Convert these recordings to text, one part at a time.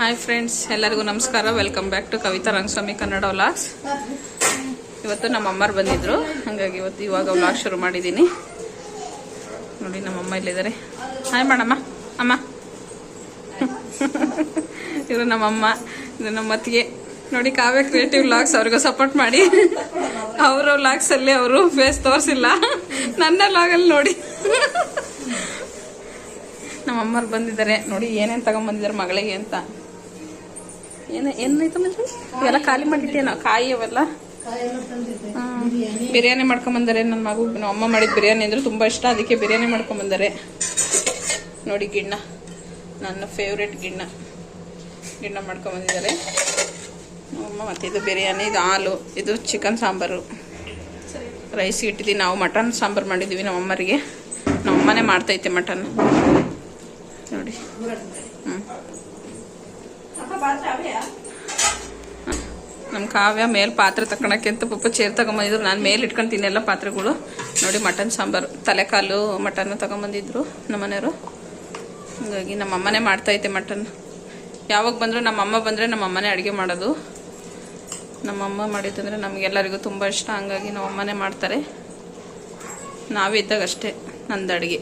Hi friends ಎಲ್ಲರಿಗೂ ನಮಸ್ಕಾರ. Welcome back to Kavitha Rangaswamy Kannada vlogs ಇವತ್ತು ನಮ್ಮ ಅಮ್ಮರು ಬಂದಿದ್ರು. ಹಾಗಾಗಿ ಇವತ್ತು ಇವಾಗ ವ್ಲಾಗ್ ಶುರು ಮಾಡಿದ್ದೀನಿ. ನೋಡಿ ನಮ್ಮ ಅಮ್ಮ ಇಲ್ಲಿದ್ದಾರೆ ಹಾಯ್ ಮಾಡಮ್ಮ ಅಮ್ಮ. ಇವರು ನಮ್ಮಮ್ಮ ಇದು ನಮ್ಮ ಅತ್ತಿಗೆ. ನೋಡಿ, ಕಾವ್ಯ ಕ್ರಿಯೇಟಿವ್ ವ್ಲಾಗ್ಸ್ ಅವ್ರಿಗೂ ಸಪೋರ್ಟ್ ಮಾಡಿ. ಅವರ ವ್ಲಾಗ್ಸ್ ಅಲ್ಲಿ ಅವರು ಫೇಸ್ ತೋರಿಸಿಲ್ಲ. ನನ್ನ ವ್ಲಾಗಲ್ಲಿ ನೋಡಿ. ನಮ್ಮ ಅಮ್ಮರು ಬಂದಿದ್ದಾರೆ. ನೋಡಿ, ಏನೇನು ತಗೊಂಬಂದಿದ್ದಾರೆ ಮಗಳಿಗೆ ಅಂತ. ಏನ ಇವೆಲ್ಲ ಖಾಲಿ ಮಾಡಿಟ್ಟೇನ ಕಾಯಿ ಅವೆಲ್ಲ. ಬಿರಿಯಾನಿ ಮಾಡ್ಕೊಂಬಂದರೆ ನನ್ನ ಮಗು. ನಮ್ಮ ಅಮ್ಮ ಮಾಡಿದ ಬಿರಿಯಾನಿ ಅಂದ್ರೆ ತುಂಬಾ ಇಷ್ಟ. ಅದಕ್ಕೆ ಬಿರಿಯಾನಿ ಮಾಡ್ಕೊಂಬಂದರೆ. ನೋಡಿ ಗಿಣ್ಣ. ನನ್ನ ಫೇವ್ರೆಟ್ ಗಿಣ್ಣ. ಗಿಣ್ಣ ಮಾಡ್ಕೊಂಬಂದಿದ್ದಾರೆ. ನಮ್ಮಮ್ಮ ಮತ್ತೆ ಇದು ಬಿರಿಯಾನಿ, ಇದು ಹಾಲು, ಇದು ಚಿಕನ್ ಸಾಂಬಾರು. ರೈಸ್ ಇಟ್ಟಿದ್ದೀವಿ ನಾವು ಮಟನ್ ಸಾಂಬಾರು ಮಾಡಿದ್ದೀವಿ ನಮ್ಮ ಅಮ್ಮರಿಗೆ. ನಮ್ಮ ಅಮ್ಮನೇ ಮಾಡ್ತೈತೆ ಮಟನ್ ನೋಡಿ. ಹ್ಞೂ ನಮ್ಮ ಕಾವ್ಯ ಮೇಲೆ ಪಾತ್ರೆ ತಗೊಳಕ್ಕೆ ಅಂತ ಪಾಪ ಚೇರ್ ತಗೊಂಬಂದಿದ್ರು. ನಾನು ಮೇಲೆ ಇಟ್ಕೊಂತೀನಿ ತಿನ್ನೆಲ್ಲ ಪಾತ್ರೆಗಳು. ನೋಡಿ ಮಟನ್ ಸಾಂಬಾರು. ತಲೆಕಾಲು ಮಟನ್ ತಗೊಂಬಂದಿದ್ರು ನಮ್ಮ ಮನೆಯವರು ಹಾಗಾಗಿ ನಮ್ಮ ಅಮ್ಮನೇ ಮಾಡ್ತೈತೆ ಮಟನ್ ಯಾವಾಗ ಬಂದರೂ ನಮ್ಮ ಅಮ್ಮ ಬಂದರೆ ನಮ್ಮ ಅಮ್ಮನೇ ಅಡುಗೆ ಮಾಡೋದು. ನಮ್ಮ ಅಮ್ಮ ಮಾಡಿದ್ದಂದ್ರೆ ನಮಗೆಲ್ಲರಿಗೂ ತುಂಬ ಇಷ್ಟ. ಹಂಗಾಗಿ ನಮ್ಮ ಅಮ್ಮನೇ ಮಾಡ್ತಾರೆ. ನಾವೇ ಇದ್ದಾಗ ಅಷ್ಟೇ ನಂದು ಅಡುಗೆ.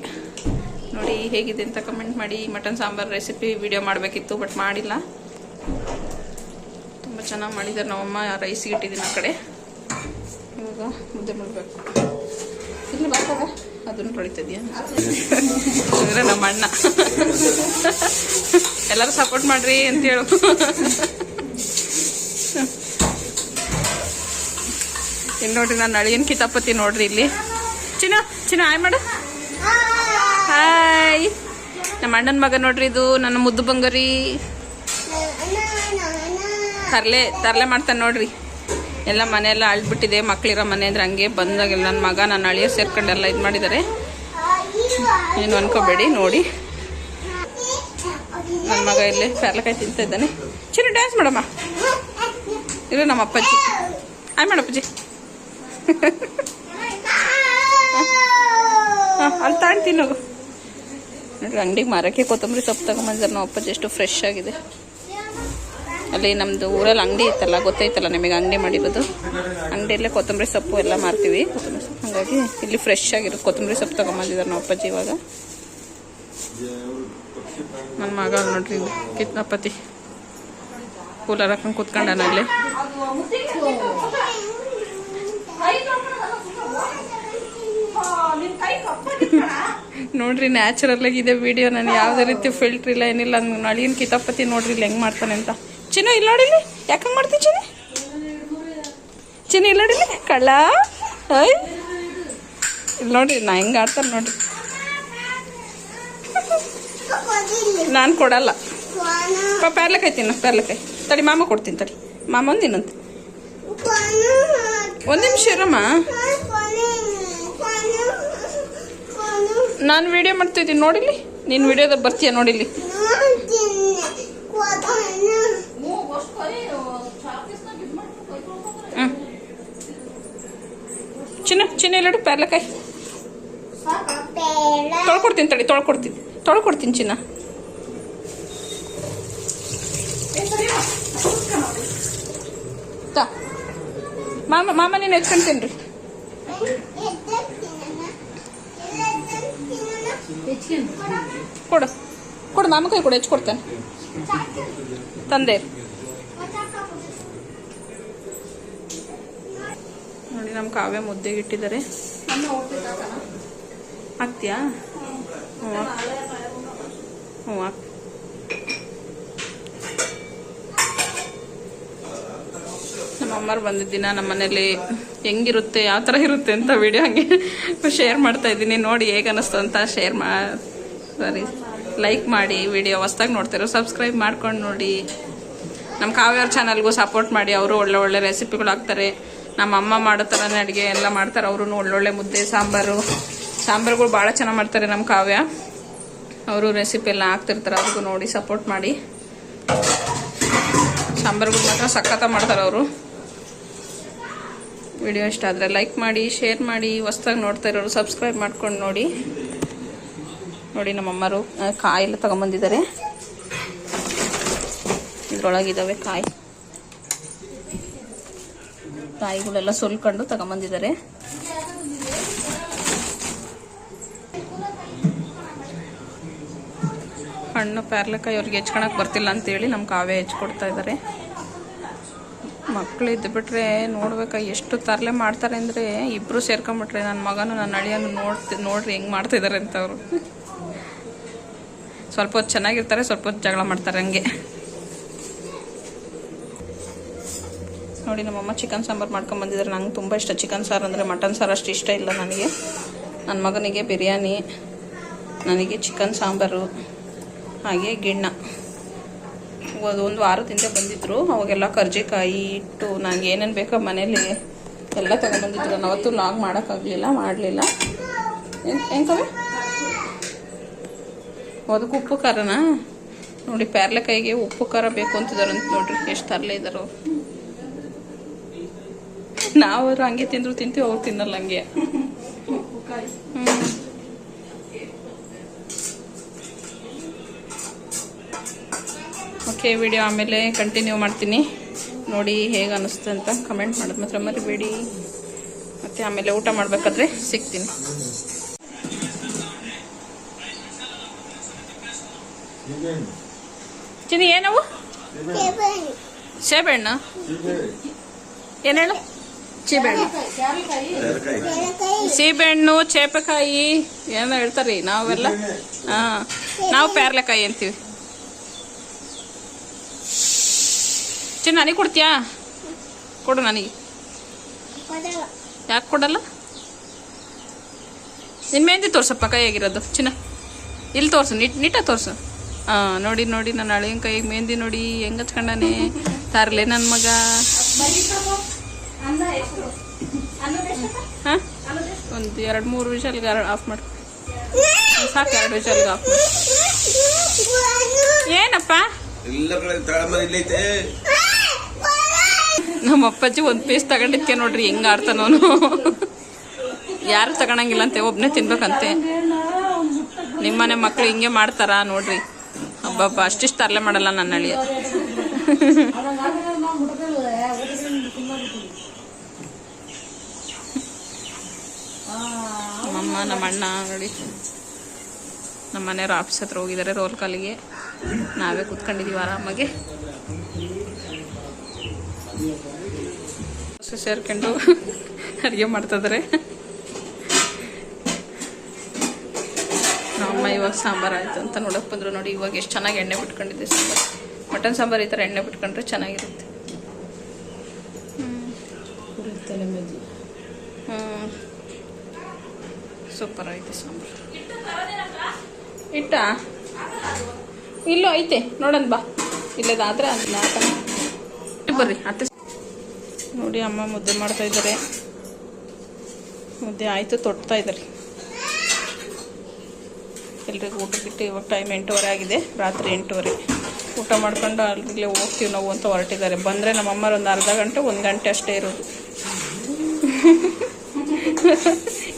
ನೋಡಿ, ಹೇಗಿದೆ ಅಂತ ಕಮೆಂಟ್ ಮಾಡಿ. ಮಟನ್ ಸಾಂಬಾರ್ ರೆಸಿಪಿ ವಿಡಿಯೋ ಮಾಡಬೇಕಿತ್ತು ಬಟ್ ಮಾಡಿಲ್ಲ. ಚೆನ್ನಾಗಿ ಮಾಡಿದ್ದಾರೆ ನಮ್ಮಮ್ಮ ರೈಸ್ ಇಟ್ಟಿದ್ದೀನಿ ಆ ಕಡೆ. ಇವಾಗ ಮುದ್ದೆ ಮಾಡಬೇಕು. ಇಲ್ಲಿ ಬರ್ತಾಗ ಅದನ್ನು ತೊಳಿತಿದ್ಯಾ ಅಂದರೆ ನಮ್ಮ ಅಣ್ಣ. ಎಲ್ಲರೂ ಸಪೋರ್ಟ್ ಮಾಡ್ರಿ ಅಂತ ಹೇಳು. ಇಲ್ಲಿ ನೋಡ್ರಿ ನಾನು ಅಳಿಯನ್ ಕಿತಾಪತಿ ನೋಡ್ರಿ ಇಲ್ಲಿ. ಚಿನ್ನ ಚಿನ್ನ ಆಯ್ ಮಾಡು. ಹಾಯ್. ನಮ್ಮ ಅಣ್ಣನ ಮಗ ನೋಡ್ರಿ ಇದು ನನ್ನ ಮುದ್ದು ಬಂಗಾರಿ. ತರ್ಲೆ, ತರಲೆ ಮಾಡ್ತಾನೆ ನೋಡ್ರಿ. ಎಲ್ಲ ಮನೆಯೆಲ್ಲ ಅಳ್ಬಿಟ್ಟಿದೆ. ಮಕ್ಕಳಿರೋ ಮನೆ ಅಂದ್ರೆ ಹಂಗೆ ಬಂದಾಗೆಲ್ಲ ನನ್ನ ಮಗ ನನ್ನ ಅಳಿಯ ಸೇರ್ಕೊಂಡೆಲ್ಲ ಇದು ಮಾಡಿದ್ದಾರೆ ಏನು ಅನ್ಕೋಬೇಡಿ, ನೋಡಿ. ನನ್ನ ಮಗ ಇಲ್ಲಿ ಪೇರ್ಲಕಾಯಿ ತಿಂತಾ ಇದ್ದಾನೆ. ಚಿರು ಡ್ಯಾನ್ಸ್ ಮಾಡಮ್ಮ. ಇಲ್ಲ ನಮ್ಮ ಅಪ್ಪಾಜಿ. ಆಯ್ ಮಾಡಪ್ಪಾಜಿ ಹಾಂ ಅಲ್ಲಿ ತಾಣ್ತೀನಿ ತಿನ್ನೋಗು. ನೋಡ್ರಿ, ಅಂಗಡಿಗೆ ಮಾರಕ್ಕೆ ಕೊತ್ತಂಬರಿ ಸೊಪ್ಪು ತಗೊಂಬಂದ್ರೆ ನಮ್ಮ ಅಪ್ಪಾಜಿ ಎಷ್ಟು ಫ್ರೆಶ್ ಆಗಿದೆ. ಅಲ್ಲಿ ನಮ್ಮದು ಊರಲ್ಲಿ ಅಂಗಡಿ ಇತ್ತಲ್ಲ ಗೊತ್ತೈತಲ್ಲ ನಿಮಗೆ ಅಂಗಡಿ ಮಾಡಿರೋದು. ಅಂಗಡಿಯಲ್ಲೇ ಕೊತ್ತಂಬರಿ ಸೊಪ್ಪು ಎಲ್ಲ ಮಾರ್ತೀವಿ. ಹಾಗಾಗಿ ಇಲ್ಲಿ ಫ್ರೆಶ್ ಆಗಿರೋದು. ಕೊತ್ತಂಬರಿ ಸೊಪ್ಪು ತೊಗೊಂಬಂದಿದ್ದಾರೆ ನಮ್ಮ ಅಪ್ಪಾಜಿ ಇವಾಗ. ನನ್ನ ಮಗ ನೋಡ್ರಿ, ಕಿತ್ನಪತಿ. ಕೂಲರ್ ಹಾಕೊಂಡು ಕೂತ್ಕೊಂಡಾನ ಅಲ್ಲಿ ನೋಡ್ರಿ ನ್ಯಾಚುರಲ್ ಆಗಿದೆ ವಿಡಿಯೋ ನಾನು ಯಾವುದೇ ರೀತಿ ಫಿಲ್ಟರ್ ಇಲ್ಲ, ಏನಿಲ್ಲ. ನಳಿನ ಕಿತಾಪತಿ ನೋಡ್ರಿ, ಇಲ್ಲಿ ಹೆಂಗ್ ಮಾಡ್ತಾನೆ ಅಂತ. ಚಿನ್ನು ಇಲ್ಲ ನೋಡಿಲಿ ಯಾಕಂಗ್ ಮಾಡ್ತೀನಿ ಚಿನ್ನಿ? ಚಿನ್ನ ಇಲ್ಲ ನೋಡಿಲಿ ಕಳ್ಳ. ಐ ಇಲ್ಲಿ ನೋಡ್ರಿ ನಾ ಹೆಂಗ್ ಆಡ್ತಾರೆ ನೋಡ್ರಿ ನಾನು ಕೊಡಲ್ಲ. ಪಾ, ಪೇರ್ಲೆಕಾಯಿ ತಿನ್ನ ಪ್ಯಾರ್ಲಕಾಯಿ ತಡಿ, ಮಾಮ ಕೊಡ್ತೀನಿ ತಡಿ. ಮಾಮ ಒಂದು ಇನ್ನೊಂದು. ಒಂದು ನಿಮಿಷ ಇರಮ್ಮ. ನಾನು ವಿಡಿಯೋ ಮಾಡ್ತಿದ್ದೀನಿ ನೋಡಿಲಿ ನೀನು ವಿಡಿಯೋದಾಗ ಬರ್ತೀಯ ನೋಡಿಲಿ ಹ್ಞೂ ಚಿನ್ನ ಪೇರ್ಲಕಾಯಿ. ತೊಳ್ಕೊಡ್ತೀನಿ ತಡಿ, ತೊಳ್ಕೊಡ್ತೀನಿ. ತೊಳ್ಕೊಡ್ತೀನಿ ಚಿನ್ನ. ಮಾಮ ಮಾಮ ನೀನು ಎತ್ಕೊಂತೀನಿ ರೀ. ಕೊಡು. ಕೊಡು, ಮಾಮ ಕೈ ಕೊಡು ಹೆಚ್ಕೊಡ್ತೇನೆ ತಂದೆ. ನೋಡಿ, ನಮ್ಮ ಕಾವ್ಯ ಮುದ್ದೆಗೆ ಇಟ್ಟಿದ್ದಾರೆ. ಹಾಕ್ತೀಯಾ ಹ್ಞೂ ಹಾಕ್. ಹ್ಞೂ ಹಾಕ್. ನಮ್ಮ ಅಮ್ಮರು ಬಂದಿದ್ದ ದಿನ ನಮ್ಮ ಮನೇಲಿ ಹೆಂಗಿರುತ್ತೆ ಯಾವ ಥರ ಇರುತ್ತೆ ಅಂತ ವಿಡಿಯೋ ಹಂಗೆ ಶೇರ್ ಮಾಡ್ತಾ ಇದ್ದೀನಿ. ನೋಡಿ ಹೇಗೆ ಅನ್ನಿಸ್ತು ಅಂತ ಶೇರ್ ಮಾ ಸರಿ. ಲೈಕ್ ಮಾಡಿ ವಿಡಿಯೋ ಹೊಸ್ದಾಗಿ ನೋಡ್ತಿರೋ ಸಬ್ಸ್ಕ್ರೈಬ್ ಮಾಡ್ಕೊಂಡು ನೋಡಿ. ನಮ್ಮ ಕಾವ್ಯವ್ರ ಚಾನಲ್ಗೂ ಸಪೋರ್ಟ್ ಮಾಡಿ. ಅವರು ಒಳ್ಳೆ ಒಳ್ಳೆ ರೆಸಿಪಿಗಳು ಹಾಕ್ತಾರೆ. ನಮ್ಮ ಅಮ್ಮ ಮಾಡೋ ಥರನೇ ಅಡುಗೆ ಎಲ್ಲ ಮಾಡ್ತಾರೆ ಅವರು ಒಳ್ಳೊಳ್ಳೆ ಮುದ್ದೆ, ಸಾಂಬಾರು. ಸಾಂಬಾರುಗಳು ಭಾಳ ಚೆನ್ನಾಗಿ ಮಾಡ್ತಾರೆ ನಮ್ಮ ಕಾವ್ಯ. ಅವರು ರೆಸಿಪಿ ಎಲ್ಲ ಹಾಕ್ತಿರ್ತಾರೆ, ಅವ್ರಿಗೂ ನೋಡಿ ಸಪೋರ್ಟ್ ಮಾಡಿ. ಸಾಂಬಾರುಗಳು ಮಾತ್ರ ಸಖತ್ತ ಮಾಡ್ತಾರೆ ಅವರು. ವಿಡಿಯೋ ಇಷ್ಟ ಆದರೆ ಲೈಕ್ ಮಾಡಿ ಶೇರ್ ಮಾಡಿ, ಹೊಸ್ದಾಗಿ ನೋಡ್ತಾ ಇರೋರು ಸಬ್ಸ್ಕ್ರೈಬ್ ಮಾಡ್ಕೊಂಡು ನೋಡಿ. ನೋಡಿ ನಮ್ಮಮ್ಮರು ಕಾಯಿಲ್ಲ ಕಾಯಿ ಇದ್ರೊಳಗಿದ್ದಾವೆ ತಗೊಂಬಂದಿದ್ದಾರೆ. ಇದ್ರೊಳಗಿದಾವೆ ಕಾಯಿ. ಕಾಯಿಗಳೆಲ್ಲ ಸುಲ್ಕೊಂಡು ತಗೊಂಬಂದಿದ್ದಾರೆ. ಹಣ್ಣು ಪ್ಯಾರ್ಲೆಕಾಯಿ ಅವ್ರಿಗೆ ಹೆಚ್ಕೊಳಕ್ ಬರ್ತಿಲ್ಲ ಅಂತೇಳಿ ನಮ್ಮ ಕಾವೇ ಹೆಚ್ಕೊಡ್ತಾ ಇದ್ದಾರೆ ಮಕ್ಳು ಇದ್ದು ಬಿಟ್ರೆ ನೋಡ್ಬೇಕಾ ಎಷ್ಟು ತರಲೆ ಮಾಡ್ತಾರೆ ಅಂದರೆ ಇಬ್ಬರು ಸೇರ್ಕೊಂಬಿಟ್ರೆ ನನ್ನ ಮಗನು ನನ್ನ ಅಳಿಯನ್ನು ನೋಡ್ತಿ, ನೋಡ್ರಿ ಹೆಂಗೆ ಮಾಡ್ತಿದ್ದಾರೆ ಅಂತ ಅವರು. ಸ್ವಲ್ಪ ಹೊತ್ತು ಚೆನ್ನಾಗಿರ್ತಾರೆ, ಸ್ವಲ್ಪ ಜಗಳ ಮಾಡ್ತಾರೆ ಹಂಗೆ. ನೋಡಿ ನಮ್ಮಮ್ಮ ಚಿಕನ್ ಸಾಂಬಾರು ಮಾಡ್ಕೊಂಡು ಬಂದಿದ್ದಾರೆ ನಂಗೆ ತುಂಬ ಇಷ್ಟ. ಚಿಕನ್ ಸಾರು ಅಂದರೆ ಮಟನ್ ಸಾರು ಅಷ್ಟು ಇಷ್ಟ ಇಲ್ಲ ನನಗೆ. ನನ್ನ ಮಗನಿಗೆ ಬಿರಿಯಾನಿ, ನನಗೆ ಚಿಕನ್ ಸಾಂಬಾರು, ಹಾಗೆ ಗಿಣ್ಣ. ಒಂದು ಒಂದು ವಾರ ಹಿಂದೆ ಬಂದಿದ್ರು. ಅವಾಗೆಲ್ಲ ಕರ್ಜಿಕಾಯಿ ಇಟ್ಟು ನನಗೆ ಏನೇನು ಬೇಕೋ ಮನೇಲಿ ಎಲ್ಲ ತಗೊಂಡ್ಬಂದಿದ್ರು. ನಾನು ಅವತ್ತು ಲಾಗ್ ಮಾಡೋಕ್ಕಾಗಲಿಲ್ಲ, ಮಾಡಲಿಲ್ಲ. ಏನು ಅದಕ್ಕೆ ಉಪ್ಪು ಖಾರನಾ? ನೋಡಿ, ಪ್ಯಾರ್ಲೆಕಾಯಿಗೆ ಉಪ್ಪು ಖಾರ ಬೇಕು ಅಂತಿದ್ದಾರೆ ಅಂತ ನೋಡ್ರಿ. ಎಷ್ಟು ತರಲೇ ಇದ್ದಾರೋ ನಾವು ಹಂಗೆ ತಿಂದ್ರು ತಿಂತೀವಿ ಅವ್ರು ತಿನ್ನಲ್ಲ ಹಂಗೆ. ಓಕೆ ವಿಡಿಯೋ ಆಮೇಲೆ ಕಂಟಿನ್ಯೂ ಮಾಡ್ತೀನಿ. ನೋಡಿ ಹೇಗೆ ಅನ್ನಿಸ್ತು ಅಂತ ಕಮೆಂಟ್ ಮಾಡೋದು ಮಾತ್ರ ಮರಿಬೇಡಿ. ಮತ್ತು ಆಮೇಲೆ ಊಟ ಮಾಡಬೇಕಾದ್ರೆ ಸಿಗ್ತೀನಿ. ಚಿನ್ನಿ ಏನವು? ಸೇಬೆಹಣ್ಣು ಏನು ಚೇಪಕಾಯಿ ಸೀಬೆಹಣ್ಣು. ಚೇಪೆಕಾಯಿ ಏನೋ ಹೇಳ್ತಾರ್ರಿ ನಾವೆಲ್ಲ? ಹಾಂ. ನಾವು ಪ್ಯಾರ್ಲೆಕಾಯಿ ಅಂತೀವಿ. ಚಿ ನನಗೆ ಕೊಡ್ತೀಯಾ? ಕೊಡು ನನಗೆ. ಯಾಕೆ ಕೊಡಲ್ಲ? ನಿನ್ನ ಮೆಹಂದಿ ತೋರ್ಸಪ್ಪ ಕೈಯಾಗಿರೋದು ಚಿನ್ನ. ಇಲ್ಲಿ ತೋರ್ಸು ನಿಟ್ ನಿಟ್ಟ ತೋರ್ಸು. ಹಾಂ ನೋಡಿ ನೋಡಿ ನನ್ನ ಅಳಿಯ ಕೈಗೆ ಮೆಹಂದಿ ನೋಡಿ ಹೆಂಗೆ ಹಚ್ಕೊಂಡಾನೆ. ತರಲೆ ನನ್ನ ಮಗ. ಹಾಂ? ಒಂದು ಎರಡು ಮೂರು ವಿಷಲ್ಗೆ ಆಫ್ ಮಾಡಿ. ಸಾಕು ಎರಡು ವಿಷಲ್ಗೆ ಆಫ್ ಮಾಡು. ಏನಪ್ಪ? ನಮ್ಮ ಅಪ್ಪಾಜಿ ಒಂದು ಪೀಸ್ ತಗೊಂಡಿದ್ಕೆ ನೋಡ್ರಿ ಹೆಂಗ ಆಡ್ತಾನ ಅವನು. ಯಾರು ತಗೊಳಂಗಿಲ್ಲ ಅಂತೆ ಒಬ್ನೇ ತಿನ್ಬೇಕಂತೆ. ನಿಮ್ಮನೆ ಮಕ್ಳು ಹಿಂಗೆ ಮಾಡ್ತಾರ ನೋಡ್ರಿ. ಹಬ್ಬಬ್ಬ ಅಷ್ಟಿಷ್ಟು ತರಲೆ ಮಾಡಲ್ಲ ನನ್ನ ಅಳಿಯ ನಮ್ಮ ಅಣ್ಣ ನೋಡಿ. ನಮ್ಮ ಮನೆಯವ್ರ ಆಫೀಸ್ ಹತ್ರ ಹೋಗಿದ್ದಾರೆ ರೋಲ್ ಕಾಲಿಗೆ. ನಾವೇ ಕೂತ್ಕೊಂಡಿದ್ದೀವಿ ಆರಾಮಾಗಿ. ಸೇರ್ಕೊಂಡು ಅಡುಗೆ ಮಾಡ್ತಿದ್ದಾರೆ ನಮ್ಮಮ್ಮ ಇವಾಗ ಸಾಂಬಾರು ಆಯ್ತು ಅಂತ ನೋಡಕ್ ಬಂದ್ರು. ನೋಡಿ ಇವಾಗ ಎಷ್ಟು ಚೆನ್ನಾಗಿ ಎಣ್ಣೆ ಬಿಟ್ಕೊಂಡಿದ್ದೆ ಸಾಂಬಾರು. ಮಟನ್ ಸಾಂಬಾರು ಈ ಥರ ಎಣ್ಣೆ ಬಿಟ್ಕೊಂಡ್ರೆ ಚೆನ್ನಾಗಿರುತ್ತೆ. ಹ್ಞೂ ಸೂಪರ್ ಐತೆ ಸಾಂಬಾರು. ಇಟ್ಟ? ಇಲ್ಲೋ ಐತೆ ನೋಡೋಣ ಬಾ. ಇಲ್ಲದಾದ್ರೆ ಅದನ್ನ ಹಾಕೋಣ. ಬರ್ರಿ ಅತ್ತೆ. ನೋಡಿ ಅಮ್ಮ ಮುದ್ದೆ ಮಾಡ್ತಾ ಇದ್ದಾರೆ ಮುದ್ದೆ ಆಯಿತು ತೊಟ್ತಾ ಇದ್ದಾರೆ ಎಲ್ರಿಗೂ ಊಟ ಬಿಟ್ಟು ಇವಾಗ ಟೈಮ್ ಎಂಟೂವರೆ ಆಗಿದೆ. ರಾತ್ರಿ ಎಂಟೂವರೆ. ಊಟ ಮಾಡ್ಕೊಂಡು ಅಲ್ಲಿಗೆ ಹೋಗ್ತೀವಿ ನಾವು ಅಂತ ಹೊರಟಿದ್ದಾರೆ. ಬಂದರೆ ನಮ್ಮಮ್ಮರು ಒಂದು ಅರ್ಧ ಗಂಟೆ ಒಂದು ಗಂಟೆ ಅಷ್ಟೇ ಇರೋದು.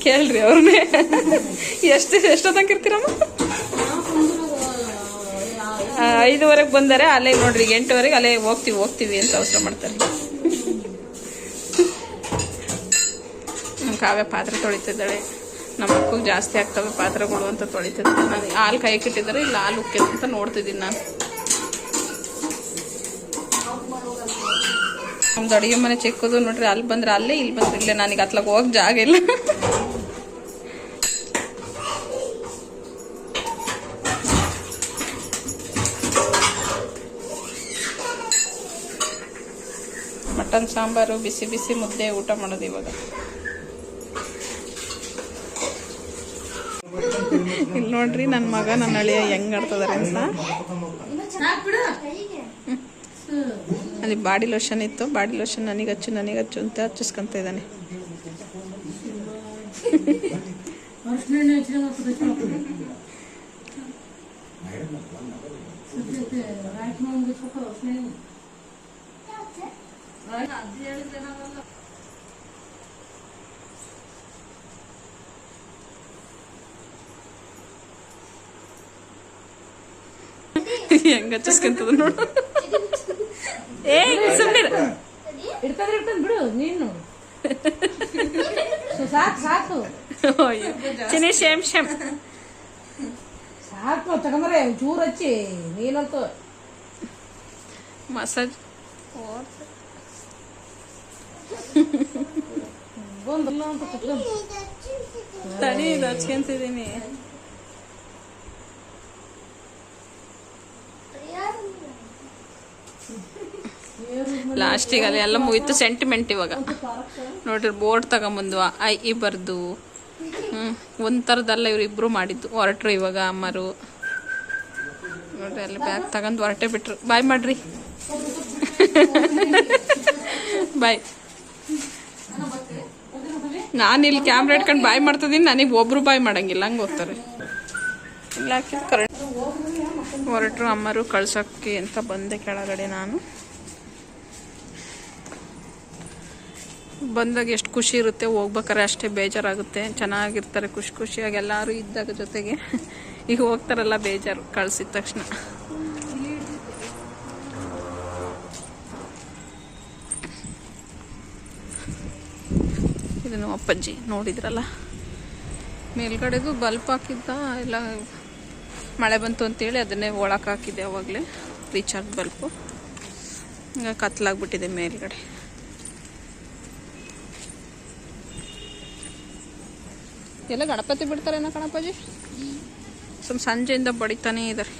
ಕೇಳ್ರಿ ಅವ್ರನ್ನೇ. ಎಷ್ಟು, ಎಷ್ಟೊತ್ತಂಗೆ ಇರ್ತೀರಮ್ಮ? ಐದುವರೆಗೆ ಬಂದರೆ ಅಲ್ಲೇ ನೋಡ್ರಿ, ಎಂಟುವರೆಗೆ ಅಲ್ಲೇ ಹೋಗ್ತೀವಿ ಹೋಗ್ತೀವಿ ಅಂತ ಅವಸರ ಮಾಡ್ತಾರೆ. ಕಾವ್ಯ ಪಾತ್ರೆ ತೊಳಿತಿದ್ದಾಳೆ. ನಮ್ಮ ಮಕ್ಕಳು ಜಾಸ್ತಿ ಆಗ್ತವೆ ಪಾತ್ರೆಗಳು ಅಂತ ತೊಳಿತಿದ್ದೆ ನಾನು ಹಾಲು ಕೈ ಇಟ್ಟಿದ್ದಾರೆ, ಇಲ್ಲ ಹಾಲು ಉಕ್ಕೆ ಅಂತ ನೋಡ್ತಿದ್ದೀನಿ ನಾನು. ನಮ್ದು ಅಡುಗೆ ಮನೆ ಚಿಕ್ಕದು ನೋಡ್ರಿ, ಅಲ್ಲಿ ಬಂದ್ರೆ ಅಲ್ಲೇ, ಇಲ್ಲಿ ಬಂದ್ರೆ ಇಲ್ಲೇ. ನನಗೆ ಅತ್ಲಾಗ ಹೋಗಕ್ಕೆ ಜಾಗ ಇಲ್ಲ. ಮಟನ್, ಸಾಂಬಾರು, ಬಿಸಿ ಬಿಸಿ ಮುದ್ದೆ, ಊಟ ಮಾಡೋದು ಇವಾಗ. ಇಲ್ಲಿ ನೋಡ್ರಿ ನನ್ನ ಮಗ ನನ್ನ ಅಳಿಯ ಹೆಂಗ್ ಆಡ್ತದಾರೆ ಅಂತ. ಅಲ್ಲಿ ಬಾಡಿ ಲೋಷನ್ ಇತ್ತು. ಬಾಡಿ ಲೋಷನ್ ನನಗೆ ಹಚ್ಚು ನನಗೆ ಹಚ್ಚು ಅಂತ ಹಚ್ಚಿಸ್ಕೊಂತ ಇದ್ದಾನೆ. ಹೆಂಗ್ ಹಚ್ಚಿಸ್ಕೊಂತದ ನೋಡು ಏ ಸುಮ್ಮನೆ ಇಡ್ತಂದ್ರೆ ಇಡ್ತಂದ್ ಬಿಡು ನೀನು ಸಾಕು ಸಾಕು ಚಿನಿ ಶೇಮ್ ಶೇಮ್ ಸಾಕು ತಗೊಂಬರೆ ಚೂರು ಹಚ್ಚಿ ನೀನಂತೂ ಮಸಾಜ್ ಬಂದಿಲ್ಲ ಅಂತ ಲಾಸ್ಟಿಗೆ ಅಲ್ಲಿ ಎಲ್ಲ ಮುಗೀತು ಸೆಂಟಿಮೆಂಟ್ ಇವಾಗ. ನೋಡ್ರಿ ಬೋರ್ಡ್ ತಗೊಂಬಂದ್ವ, ಐ ಇ ಬರ್ದು ಹ್ಮ್ ಒಂದ್ ಥರದಲ್ಲ ಇವ್ರು ಇಬ್ರು ಮಾಡಿದ್ದು. ಹೊರಟ್ರು ಇವಾಗ ಅಮ್ಮರು. ನೋಡ್ರಿ, ಅಲ್ಲಿ ಬ್ಯಾಗ್ ತಗೊಂಡು ಹೊರಟೆ ಬಿಟ್ರು. ಬಾಯ್ ಮಾಡ್ರಿ. ಬಾಯ್ ನಾನು ಇಲ್ಲಿ ಕ್ಯಾಮ್ರಾ ಇಟ್ಕೊಂಡು ಬಾಯ್ ಮಾಡ್ತಿದ್ದೀನಿ ನನಗೆ ಒಬ್ರು ಬಾಯ್ ಮಾಡಂಗಿಲ್ಲ, ಹಂಗೆ ಹೋಗ್ತಾರೆ. ಇಲ್ಲ ಕರೆಕ್ಟ್ ಹೊರಟ್ರು ಅಮ್ಮರು, ಕಳ್ಸೋಕ್ಕೆ ಅಂತ ಬಂದೆ ಕೆಳಗಡೆ ನಾನು. ಬಂದಾಗ ಎಷ್ಟು ಖುಷಿ ಇರುತ್ತೆ ಹೋಗ್ಬೇಕಾರೆ ಅಷ್ಟೇ ಬೇಜಾರಾಗುತ್ತೆ. ಚೆನ್ನಾಗಿರ್ತಾರೆ, ಖುಷಿ ಖುಷಿಯಾಗಿ ಎಲ್ಲರೂ ಇದ್ದಾಗ ಜೊತೆಗೆ. ಈಗ ಹೋಗ್ತಾರಲ್ಲ, ಬೇಜಾರು, ಕಳ್ಸಿದ ತಕ್ಷಣ. ಇದು ನಮ್ಮ ಅಪ್ಪಾಜಿ, ನೋಡಿದ್ರಲ್ಲ? ಮೇಲ್ಗಡೆಗೂ ಬಲ್ಪ್ ಹಾಕಿದ್ದ, ಎಲ್ಲ ಮಳೆ ಬಂತು ಅಂತೇಳಿ ಅದನ್ನೇ ಒಳಕ್ಕೆ ಹಾಕಿದ್ದೆ ಅವಾಗಲೇ ರೀಚಾರ್ಜ್ ಬಲ್ಪು ಈಗ ಕತ್ಲಾಗ್ಬಿಟ್ಟಿದೆ ಮೇಲ್ಗಡೆ. ಎಲ್ಲ ಗಣಪತಿ ಬಿಡ್ತಾರೇನ ಕಣಪ್ಪಾಜಿ? ಸ್ವಲ್ಪ ಸಂಜೆಯಿಂದ ಬಡಿತಾನೇ ಇದ್ದಾರೆ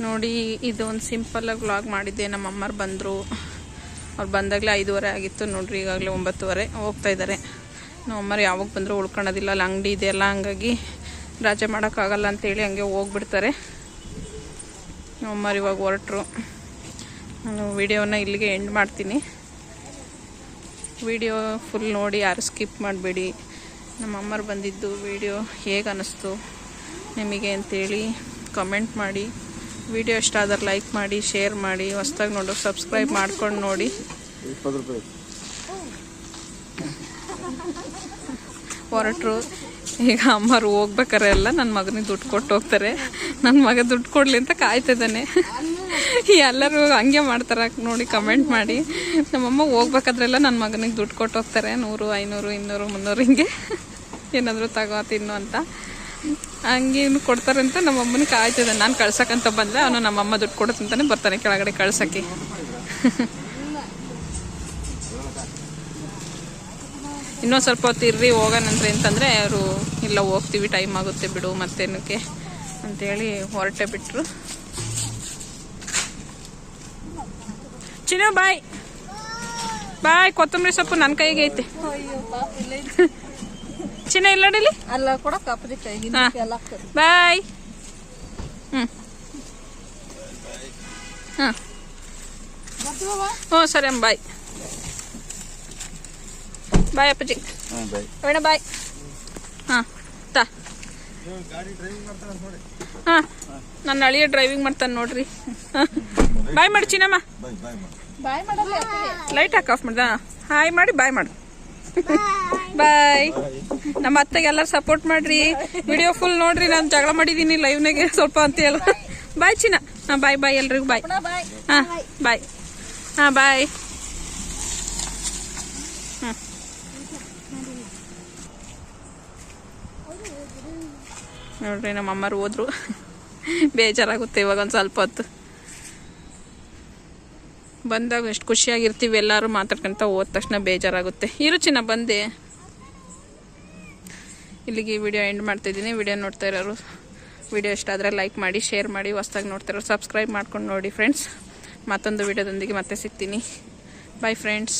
ನೋಡಿ ಇದು ಒಂದು ಸಿಂಪಲ್ಲಾಗಿ ವ್ಲಾಗ್ ಮಾಡಿದ್ದೆ. ನಮ್ಮ ಅಮ್ಮರು ಬಂದರು. ಅವ್ರು ಬಂದಾಗಲೇ ಐದುವರೆ ಆಗಿತ್ತು. ನೋಡ್ರಿ, ಈಗಾಗಲೇ ಒಂಬತ್ತುವರೆ ಹೋಗ್ತಾ ಇದ್ದಾರೆ ನಮ್ಮ ಅಮ್ಮರು ಯಾವಾಗ ಬಂದರೂ ಉಳ್ಕೊಳೋದಿಲ್ಲ. ಅಲ್ಲಿ ಅಂಗಡಿ ಇದೆಯಲ್ಲ ಹಂಗಾಗಿ ರಾಜೆ ಮಾಡೋಕ್ಕಾಗಲ್ಲ ಅಂತೇಳಿ ಹಂಗೆ ಹೋಗ್ಬಿಡ್ತಾರೆ. ನಮ್ಮ ಅಮ್ಮರು ಇವಾಗ ಹೊರಟ್ರು. ನಾನು ವಿಡಿಯೋನ ಇಲ್ಲಿಗೆ ಎಂಡ್ ಮಾಡ್ತೀನಿ. ವಿಡಿಯೋ ಫುಲ್ ನೋಡಿ, ಯಾರು ಸ್ಕಿಪ್ ಮಾಡಬೇಡಿ. ನಮ್ಮ ಅಮ್ಮರು ಬಂದಿದ್ದು ವಿಡಿಯೋ ಹೇಗೆ ಅನ್ನಿಸ್ತು ನಿಮಗೆ ಅಂತೇಳಿ ಕಮೆಂಟ್ ಮಾಡಿ. ವಿಡಿಯೋ ಇಷ್ಟ ಆದ್ರೆ ಲೈಕ್ ಮಾಡಿ ಶೇರ್ ಮಾಡಿ ಹೊಸ್ದಾಗಿ ನೋಡೋ ಸಬ್ಸ್ಕ್ರೈಬ್ ಮಾಡ್ಕೊಂಡು ನೋಡಿ. ಹೊರಟರು. ಈಗ ಅಮ್ಮರು ಹೋಗ್ಬೇಕಾರೆ ಎಲ್ಲ ನನ್ನ ಮಗನಿಗೆ ದುಡ್ಡು ಕೊಟ್ಟು ಹೋಗ್ತಾರೆ. ನನ್ನ ಮಗ ದುಡ್ಡು ಕೊಡ್ಲಿ ಅಂತ ಕಾಯ್ತಿದ್ದಾನೆ. ಎಲ್ಲರೂ ಹಂಗೆ ಮಾಡ್ತಾರೆ ನೋಡಿ ಕಮೆಂಟ್ ಮಾಡಿ. ನಮ್ಮಮ್ಮ ಹೋಗ್ಬೇಕಾದ್ರೆಲ್ಲ ನನ್ನ ಮಗನಿಗೆ ದುಡ್ಡು ಕೊಟ್ಟು ಹೋಗ್ತಾರೆ. ನೂರು ಐನೂರು ಇನ್ನೂರು ಮುನ್ನೂರು ಹಿಂಗೆ. ಏನಾದರೂ ತಗೋ ತಿನ್ನು ಅಂತ. ಹಂಗೆ ಇನ್ನು ಕೊಡ್ತಾರೆ ಅಂತ ನಮ್ಮಮ್ಮನ ಕಾಯ್ತದ. ನಾನು ಕಳ್ಸಕ್ಕಂತ ಬಂದರೆ ಅವನು ನಮ್ಮಮ್ಮ ದುಡ್ಡು ಕೊಡುತ್ತಂತಾನೆ ಬರ್ತಾನೆ ಕೆಳಗಡೆ ಕಳ್ಸಕ್ಕೆ. ಇನ್ನೊಂದು ಸ್ವಲ್ಪ ಹೊತ್ತು ಇರ್ರಿ ಹೋಗೋಣಂದ್ರೆ ಅಂತಂದರೆ ಅವರು ಇಲ್ಲ, ಹೋಗ್ತೀವಿ ಟೈಮ್ ಆಗುತ್ತೆ ಬಿಡು, ಮತ್ತೇನಕ್ಕೆ ಅಂತೇಳಿ ಹೊರಟೆ ಬಿಟ್ರು. ಚಿನ್ನ ಬಾಯ್ ಬಾಯ್ ಕೊತ್ತಂಬರಿ ಸೊಪ್ಪು ನನ್ನ ಕೈಗೆ ಐತೆ. ಚಿನ್ನ ಇಲ್ಲ ನೋಡಿ ಅಲ್ಲ ಕೂಡ ಕಪ್ಪದಿ ಕೈ. ಹಾ. ಬಾಯ್. ಹ್ಞೂ ಹಾಂ. ಹ್ಞೂ ಸರಿ ಅಮ್ಮ ಬಾಯ್. ಬಾಯ್ ಅಪ್ಪಜಿ. ಅಣ್ಣ ಬಾಯ್. ಹಾ ತಾ. ಹಾಂ ನನ್ನ ಅಳಿಯ ಡ್ರೈವಿಂಗ್ ಮಾಡ್ತಾನೆ ನೋಡ್ರಿ. ಹಾಂ. ಬಾಯ್ ಮಾಡಿ ಚಿನ್ನಮ್ಮ. ಲೈಟ್ ಹಾಕಿ ಆಫ್ ಮಾಡ್ದ? ಹಾಯ್ ಮಾಡಿ ಬಾಯ್ ಮಾಡು. ಬಾಯ್ ನಮ್ಮ ಅತ್ತೆಗೆ ಎಲ್ಲರೂ ಸಪೋರ್ಟ್ ಮಾಡ್ರಿ. ವಿಡಿಯೋ ಫುಲ್ ನೋಡ್ರಿ ನಾನು ಜಗಳ ಮಾಡಿದ್ದೀನಿ ಲೈವ್ನಾಗೆ ಸ್ವಲ್ಪ ಅಂತ ಹೇಳ ಬಾಯ್ ಚಿನ್ನ. ಹಾ ಬಾಯ್ ಬಾಯ್ ಎಲ್ರಿಗೂ ಬಾಯ್ ಬಾಯ್ ಹಾಂ ಬಾಯ್ ಹಾ ಬಾಯ್ ನೋಡ್ರಿ ನಮ್ಮ ಅಮ್ಮರು ಹೋದ್ರು. ಬೇಜಾರಾಗುತ್ತೆ ಇವಾಗ ಒಂದ್ ಸ್ವಲ್ಪ ಹೊತ್ತು. ಬಂದಾಗ ಎಷ್ಟು ಖುಷಿಯಾಗಿರ್ತೀವಿ ಎಲ್ಲರೂ ಮಾತಾಡ್ಕೊಂತ ಹೋದ ತಕ್ಷಣ ಬೇಜಾರಾಗುತ್ತೆ. ಇರು ಚಿನ್ನ, ಬಂದೆ. ಇಲ್ಲಿಗೆ ವಿಡಿಯೋ ಎಂಡ್ ಮಾಡ್ತಿದ್ದೀನಿ ವಿಡಿಯೋ ನೋಡ್ತಾ ಇರೋರು, ವಿಡಿಯೋ ಇಷ್ಟ ಆದರೆ ಲೈಕ್ ಮಾಡಿ, ಶೇರ್ ಮಾಡಿ, ಹೊಸ್ದಾಗಿ ನೋಡ್ತಾ ಇರೋರು ಸಬ್ಸ್ಕ್ರೈಬ್ ಮಾಡ್ಕೊಂಡು ನೋಡಿ ಫ್ರೆಂಡ್ಸ್. ಮತ್ತೊಂದು ವಿಡಿಯೋದೊಂದಿಗೆ ಮತ್ತೆ ಸಿಗ್ತೀನಿ. Bye friends